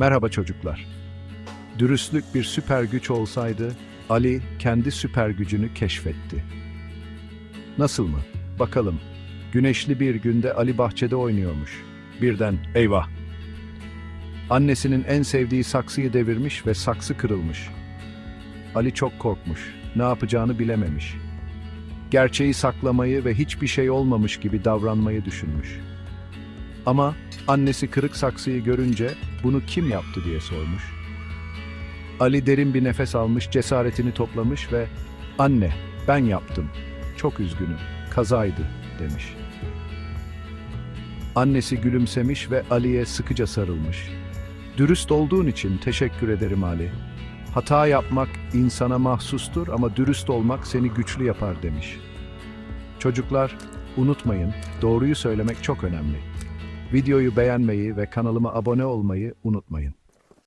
Merhaba çocuklar. Dürüstlük bir süper güç olsaydı, Ali kendi süper gücünü keşfetti. Nasıl mı? Bakalım. Güneşli bir günde Ali bahçede oynuyormuş. Birden eyvah! Annesinin en sevdiği saksıyı devirmiş ve saksı kırılmış. Ali çok korkmuş. Ne yapacağını bilememiş. Gerçeği saklamayı ve hiçbir şey olmamış gibi davranmayı düşünmüş. Ama annesi kırık saksıyı görünce bunu kim yaptı diye sormuş. Ali derin bir nefes almış, cesaretini toplamış ve "Anne, ben yaptım. Çok üzgünüm. Kazaydı." demiş. Annesi gülümsemiş ve Ali'ye sıkıca sarılmış. Dürüst olduğun için teşekkür ederim Ali. Hata yapmak insana mahsustur ama dürüst olmak seni güçlü yapar demiş. Çocuklar, unutmayın, doğruyu söylemek çok önemli. Videoyu beğenmeyi ve kanalıma abone olmayı unutmayın.